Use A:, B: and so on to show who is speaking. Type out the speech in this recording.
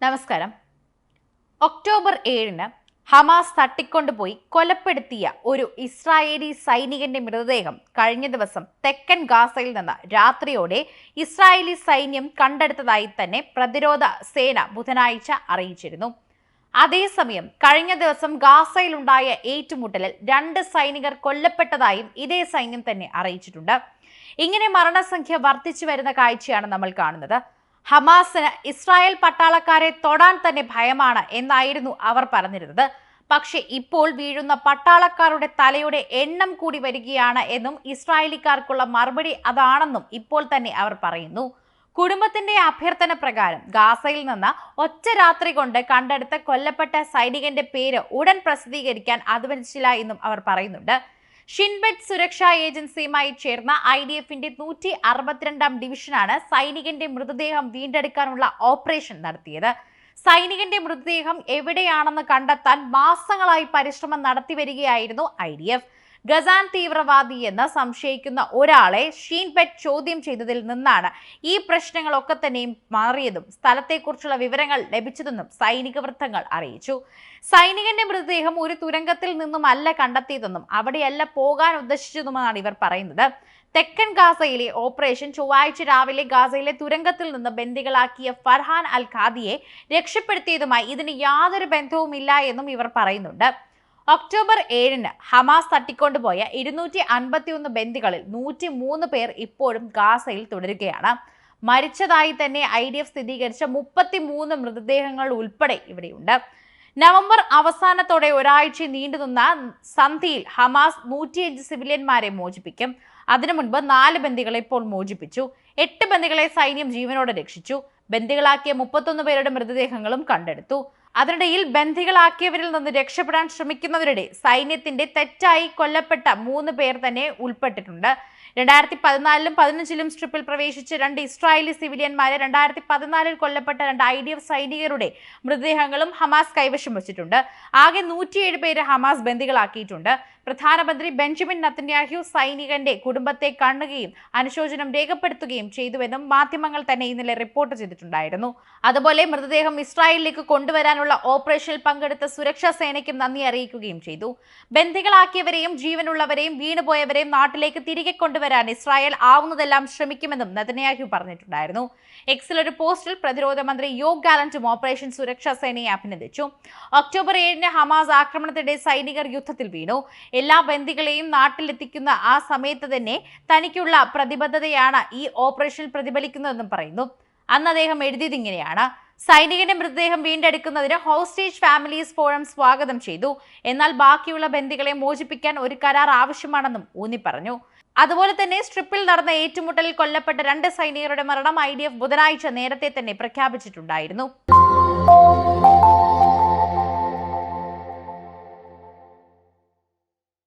A: നമസ്കാരം. ഒക്ടോബർ ഏഴിന് ഹമാസ് തട്ടിക്കൊണ്ടുപോയി കൊലപ്പെടുത്തിയ ഒരു ഇസ്രായേലി സൈനികന്റെ മൃതദേഹം കഴിഞ്ഞ ദിവസം തെക്കൻ ഗാസയിൽ നിന്ന് രാത്രിയോടെ ഇസ്രായേലി സൈന്യം കണ്ടെടുത്തതായി തന്നെ പ്രതിരോധ സേന ബുധനാഴ്ച അറിയിച്ചിരുന്നു. അതേസമയം കഴിഞ്ഞ ദിവസം ഗാസയിലുണ്ടായ ഏറ്റുമുട്ടലിൽ രണ്ട് സൈനികർ കൊല്ലപ്പെട്ടതായും ഇതേ സൈന്യം തന്നെ അറിയിച്ചിട്ടുണ്ട്. ഇങ്ങനെ മരണസംഖ്യ വർദ്ധിച്ചു വരുന്ന കാഴ്ചയാണ് നമ്മൾ കാണുന്നത്. ഹമാസിന് ഇസ്രായേൽ പട്ടാളക്കാരെ തൊടാൻ തന്നെ ഭയമാണ് എന്നായിരുന്നു അവർ പറഞ്ഞിരുന്നത്. പക്ഷേ ഇപ്പോൾ വീഴുന്ന പട്ടാളക്കാരുടെ തലയുടെ എണ്ണം കൂടി വരികയാണ് എന്നും ഇസ്രായേലിക്കാർക്കുള്ള മറുപടി അതാണെന്നും ഇപ്പോൾ തന്നെ അവർ പറയുന്നു. കുടുംബത്തിന്റെ അഭ്യർത്ഥന പ്രകാരം ഗാസയിൽ നിന്ന് ഒറ്റ രാത്രി കൊണ്ട് കണ്ടെടുത്ത കൊല്ലപ്പെട്ട സൈനികന്റെ പേര് ഉടൻ പ്രസിദ്ധീകരിക്കാൻ അനുവദിച്ചില്ല എന്നും അവർ പറയുന്നുണ്ട്. ഷിൻബെറ്റ് സുരക്ഷാ ഏജൻസിയുമായി ചേർന്ന ഐ ഡി എഫിന്റെ നൂറ്റി അറുപത്തിരണ്ടാം ഡിവിഷനാണ് സൈനികന്റെ മൃതദേഹം വീണ്ടെടുക്കാനുള്ള ഓപ്പറേഷൻ നടത്തിയത്. സൈനികന്റെ മൃതദേഹം എവിടെയാണെന്ന് കണ്ടെത്താൻ മാസങ്ങളായി പരിശ്രമം നടത്തി വരികയായിരുന്നു ഐ ഗസാൻ തീവ്രവാദി എന്ന് സംശയിക്കുന്ന ഒരാളെ ഷീൻപെറ്റ് ചോദ്യം ചെയ്തതിൽ നിന്നാണ് ഈ പ്രശ്നങ്ങളൊക്കെ തന്നെയും മാറിയതും സ്ഥലത്തെക്കുറിച്ചുള്ള വിവരങ്ങൾ ലഭിച്ചതെന്നും സൈനിക വൃത്തങ്ങൾ അറിയിച്ചു. സൈനികന്റെ മൃതദേഹം ഒരു തുരങ്കത്തിൽ നിന്നുമല്ല കണ്ടെത്തിയതെന്നും അവിടെയല്ല പോകാൻ ഉദ്ദേശിച്ചതുമെന്നാണ് ഇവർ പറയുന്നത്. തെക്കൻ ഗാസയിലെ ഓപ്പറേഷൻ ചൊവ്വാഴ്ച രാവിലെ ഗാസയിലെ തുരങ്കത്തിൽ നിന്ന് ബന്ദികളാക്കിയ ഫർഹാൻ അൽ ഖാദിയെ രക്ഷപ്പെടുത്തിയതുമായി ഇതിന് യാതൊരു ബന്ധവുമില്ല എന്നും ഇവർ പറയുന്നുണ്ട്. ഒക്ടോബർ ഏഴിന് ഹമാസ് തട്ടിക്കൊണ്ടുപോയ ഇരുന്നൂറ്റി അൻപത്തിയൊന്ന് ബന്ദികളിൽ നൂറ്റി മൂന്ന് പേർ ഇപ്പോഴും ഗാസയിൽ തുടരുകയാണ്. മരിച്ചതായി തന്നെ ഐ ഡി എഫ് സ്ഥിരീകരിച്ച മുപ്പത്തി മൂന്ന് മൃതദേഹങ്ങൾ ഉൾപ്പെടെ ഇവിടെയുണ്ട്. നവംബർ അവസാനത്തോടെ ഒരാഴ്ച നീണ്ടുനിന്ന സന്ധിയിൽ ഹമാസ് നൂറ്റിയഞ്ച് സിവിലിയന്മാരെ മോചിപ്പിക്കും. അതിനു മുൻപ് നാല് ബന്ദികളെ ഇപ്പോൾ മോചിപ്പിച്ചു. എട്ട് ബന്ദികളെ സൈന്യം ജീവനോടെ രക്ഷിച്ചു. ബന്ദികളാക്കിയ മുപ്പത്തൊന്ന് പേരുടെ മൃതദേഹങ്ങളും കണ്ടെടുത്തു. അതിനിടയിൽ ബന്ധികളാക്കിയവരിൽ നിന്ന് രക്ഷപ്പെടാൻ ശ്രമിക്കുന്നവരുടെ സൈന്യത്തിന്റെ തെറ്റായി കൊല്ലപ്പെട്ട മൂന്ന് പേർ തന്നെ ഉൾപ്പെട്ടിട്ടുണ്ട്. രണ്ടായിരത്തി പതിനാലിലും പതിനഞ്ചിലും സ്ട്രിപ്പിൽ പ്രവേശിച്ച രണ്ട് ഇസ്രായേലി സിവിലിയന്മാരെ രണ്ടായിരത്തി പതിനാലിൽ കൊല്ലപ്പെട്ട രണ്ട് ഐ ഡി എഫ് സൈനികരുടെ മൃതദേഹങ്ങളും ഹമാസ് കൈവശം വച്ചിട്ടുണ്ട്. ആകെ നൂറ്റിയേഴ് പേരെ ഹമാസ് ബന്ദികളാക്കിയിട്ടുണ്ട്. പ്രധാനമന്ത്രി ബെഞ്ചമിൻ നത്തന്യാഹ്യു സൈനികന്റെ കുടുംബത്തെ കാണുകയും അനുശോചനം രേഖപ്പെടുത്തുകയും ചെയ്തുവെന്നും മാധ്യമങ്ങൾ തന്നെ ഇന്നലെ റിപ്പോർട്ട് ചെയ്തിട്ടുണ്ടായിരുന്നു. അതുപോലെ മൃതദേഹം ഇസ്രായേലിലേക്ക് കൊണ്ടുവരാനുള്ള ഓപ്പറേഷനിൽ പങ്കെടുത്ത സുരക്ഷാ സേനയ്ക്കും നന്ദി അറിയിക്കുകയും ചെയ്തു. ബന്ദികളാക്കിയവരെയും ജീവനുള്ളവരെയും വീണുപോയവരെയും നാട്ടിലേക്ക് തിരികെ കൊണ്ടുവരാൻ ഇസ്രായേൽ ആവുന്നതെല്ലാം ശ്രമിക്കുമെന്നും നെതന്യാഹു പറഞ്ഞിട്ടുണ്ടായിരുന്നു. എക്സിൽ ഒരു പോസ്റ്റിൽ പ്രതിരോധ മന്ത്രി യോഗ് ഗാലന്റും ഓപ്പറേഷൻ സുരക്ഷാ സേനയെ അഭിനന്ദിച്ചു. ഒക്ടോബർ ഏഴിന് ഹമാസ് ആക്രമണത്തിനിടെ സൈനികർ യുദ്ധത്തിൽ വീണു. എല്ലാ ബന്ദികളെയും നാട്ടിലെത്തിക്കുന്ന ആ സമയത്ത് തന്നെ തനിക്കുള്ള പ്രതിബദ്ധതയാണ് ഈ ഓപ്പറേഷനിൽ പ്രതിഫലിക്കുന്നതെന്നും പറയുന്നു. അന്ന് അദ്ദേഹം എഴുതിയത് ഇങ്ങനെയാണ്. സൈനികന്റെ മൃതദേഹം വീണ്ടെടുക്കുന്നതിന് ഹോസ്റ്റേജ് ഫാമിലീസ് ഫോറം സ്വാഗതം ചെയ്തു. എന്നാൽ ബാക്കിയുള്ള ബന്ദികളെ മോചിപ്പിക്കാൻ ഒരു കരാർ ആവശ്യമാണെന്നും ഊന്നി പറഞ്ഞു അതുപോലെ തന്നെ സ്ട്രിപ്പിൽ നടന്ന ഏറ്റുമുട്ടലിൽ കൊല്ലപ്പെട്ട രണ്ട് സൈനികരുടെ മരണം ഐ ബുധനാഴ്ച നേരത്തെ തന്നെ പ്രഖ്യാപിച്ചിട്ടുണ്ടായിരുന്നു.